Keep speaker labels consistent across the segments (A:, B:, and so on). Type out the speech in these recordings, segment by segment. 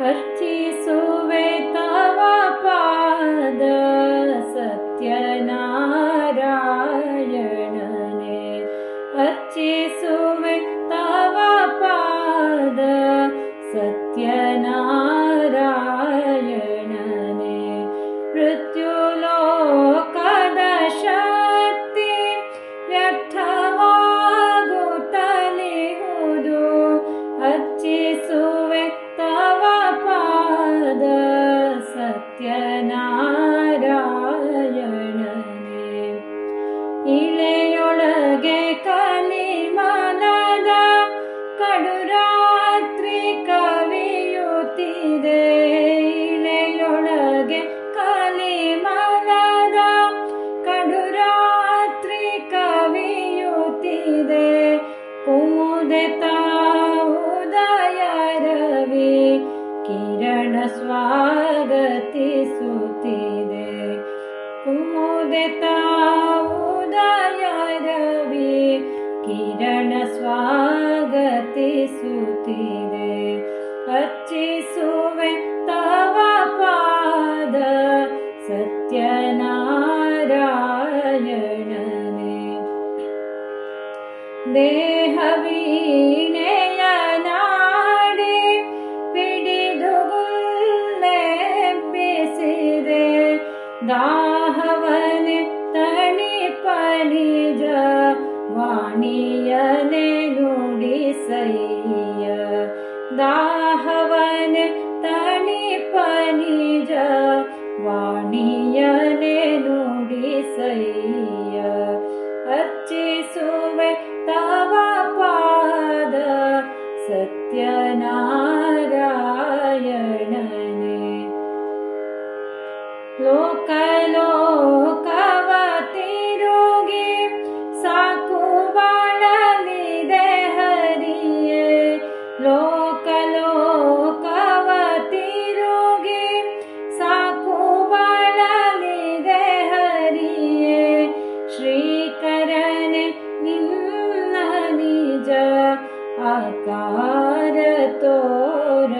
A: अर्चिसुवे तव पाद सत्यनारायणने यणे इलय काली मानद कडुरात्रि कवयुतिदे इले काली मनद कडुरात्रि कवयुतिदे पुरवि किरण स्वा उदयरवि किरण स्वागति सुतिरे अचिसुवे तवा पाद सत्यनारायणे देह वीणेयनाडे पीडि दाह नुडिसय दाहवन तनि पनिज वाणे नुडिसय सया अचि सुमे पाद सत्य कार तोर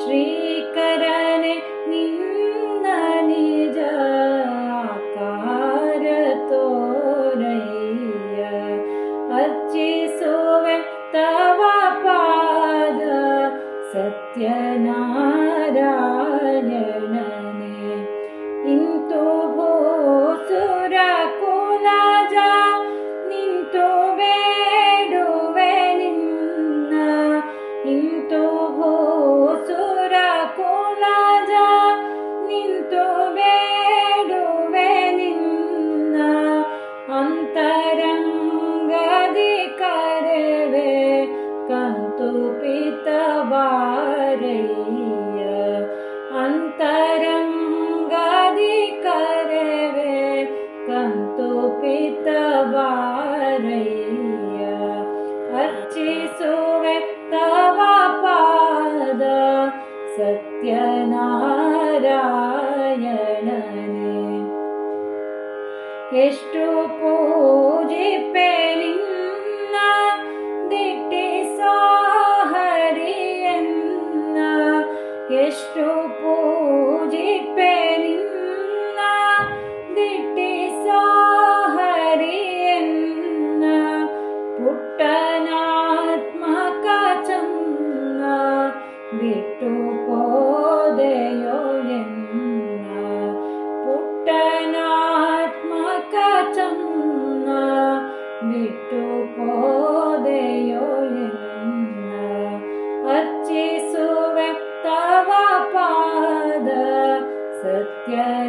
A: श्रीकरण निन्दनि जकार तोर तव पाद सत्य ಇಂತು ಭೂಸುರ ಕುಲಜ ನಿಂತು ಬೇಡುವೆ ಸತ್ಯನಾರಾಯಣನೆ ಎಷ್ಟು ಪೂಜಿಪೆ ನಿನ್ನ ದಿಟ್ಟಿಸೋ ಹರಿಯನ್ನ ಎಷ್ಟು ಪೂಜಿಪೆ ನಿನ್ನ ದಿಟ್ಟಿಸೋ ಹರಿಯನ್ನ ಪುಟ್ಟನಾತ್ಮಕ ಚನ್ನ ಬಿಟ್ಟು Yeah.